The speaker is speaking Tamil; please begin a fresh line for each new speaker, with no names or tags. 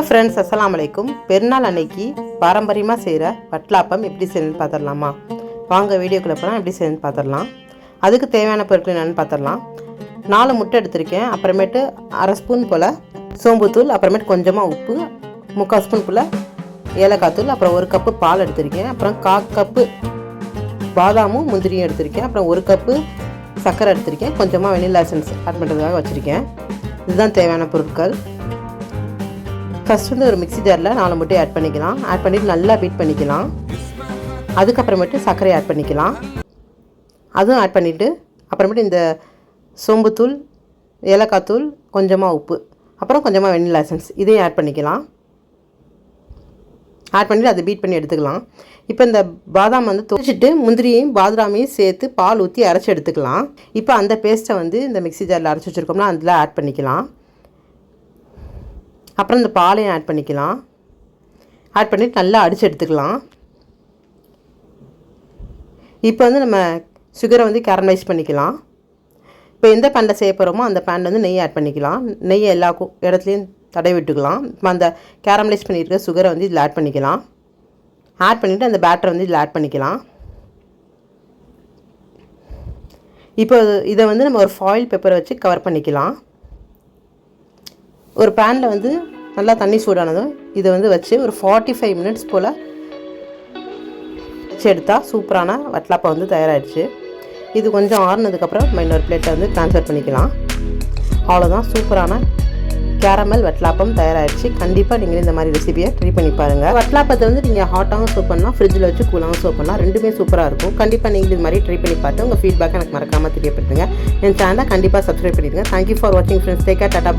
ஹலோ ஃப்ரெண்ட்ஸ் அஸ்லாம் அலைக்கும். பெருநாள் அன்னைக்கு பாரம்பரியமாக செய்கிற வட்லாப்பம் எப்படி செய்யணும்னு பார்த்துடலாமா வாங்க வீடியோக்குள்ளே போனால் எப்படி செய்யணும்னு பார்த்துடலாம் அதுக்கு தேவையான பொருட்கள் என்னென்னு பார்த்துடலாம் நாலு முட்டை எடுத்திருக்கேன். அப்புறமேட்டு அரை ஸ்பூன் போல் சோம்புத்தூள் அப்புறமேட்டு கொஞ்சமாக உப்பு முக்கால் ஸ்பூன் போல் ஏலக்காய் தூள் அப்புறம் ஒரு கப்பு பால் எடுத்திருக்கேன். அப்புறம் கா கப்பு பாதாமும் முந்திரியும் எடுத்திருக்கேன். அப்புறம் ஒரு கப்பு சர்க்கரை எடுத்திருக்கேன். கொஞ்சமாக வெனிலா எசன்ஸ் ஆட் பண்ணுறதுக்காக வச்சுருக்கேன். இதுதான் தேவையான பொருட்கள். ஃபஸ்ட் வந்து ஒரு மிக்ஸி ஜாரில் நாலு முட்டை ஆட் பண்ணிக்கலாம். ஆட் பண்ணிவிட்டு நல்லா பீட் பண்ணிக்கலாம். அதுக்கப்புறமேட்டு சர்க்கரை ஆட் பண்ணிக்கலாம். அதுவும் ஆட் பண்ணிவிட்டு அப்புறமேட்டு இந்த சோம்புத்தூள் ஏலக்காய் தூள் கொஞ்சமாக உப்பு அப்புறம் கொஞ்சமாக வெண்ணிலா எசன்ஸ் இதையும் ஆட் பண்ணிக்கலாம். ஆட் பண்ணிவிட்டு அதை பீட் பண்ணி எடுத்துக்கலாம். இப்போ இந்த பாதாம் வந்து துவைச்சிட்டு முந்திரியையும் பாதாமையும் சேர்த்து பால் ஊற்றி அரைச்சி எடுத்துக்கலாம். இப்போ அந்த பேஸ்ட்டை வந்து இந்த மிக்ஸி ஜாரில் அரைச்சி வச்சுருக்கோம்னா அதில் ஆட் பண்ணிக்கலாம். அப்புறம் இந்த பாலையும் ஆட் பண்ணிக்கலாம். ஆட் பண்ணிட்டு நல்லா அடித்து எடுத்துக்கலாம். இப்போ வந்து நம்ம சுகரை வந்து கேரமலைஸ் பண்ணிக்கலாம். இப்போ எந்த பேனில் செய்ய போகிறோமோ அந்த பேனில் வந்து நெய் ஆட் பண்ணிக்கலாம். நெய் எல்லா இடத்துலையும் தடவி விட்டுக்கலாம். இப்போ அந்த கேரமலைஸ் பண்ணியிருக்க சுகரை வந்து இதில் ஆட் பண்ணிக்கலாம். ஆட் பண்ணிவிட்டு அந்த பேட்டரை வந்து இதில் ஆட் பண்ணிக்கலாம். இப்போ இதை வந்து நம்ம ஒரு ஃபாயில் பேப்பரை வச்சு கவர் பண்ணிக்கலாம். ஒரு பேனில் வந்து நல்லா தண்ணி சூடானதும் இதை வந்து வச்சு ஒரு ஃபார்ட்டி ஃபைவ் மினிட்ஸ் போல் வச்சு எடுத்தால் சூப்பரான வட்லாப்பா வந்து தயாராகிடுச்சு இது கொஞ்சம் ஆறுனதுக்கப்புறம் நம்ம இன்னொரு பிளேட்டை வந்து ட்ரான்ஸ்ஃபர் பண்ணிக்கலாம். அவ்வளோதான் சூப்பரான கேரமல் வட்லாப்பம் தயாராகிடுச்சு கண்டிப்பாக நீங்கள் இந்த மாதிரி ரெசிபியை ட்ரை பண்ணி பாருங்கள் வட்லாப்பத்தை வந்து நீங்கள் ஹாட்டாகவும் சோப் பண்ணலாம் ஃப்ரிட்ஜில் வச்சு கூலாகவும் சோப் பண்ணலாம். ரெண்டுமே சூப்பராக இருக்கும். கண்டிப்பாக நீங்கள் இது மாதிரி ட்ரை பண்ணி பார்த்து உங்கள் ஃபீட்பேக் எனக்கு மறக்காமல் தெரியப்படுத்துங்க. என் சேனலை கண்டிப்பாக சப்ஸ்கிரைப் பண்ணிடுங்க. தேங்க்யூ ஃபார் வாட்சிங் ஃப்ரெண்ட்ஸ் டேக் டாட்டா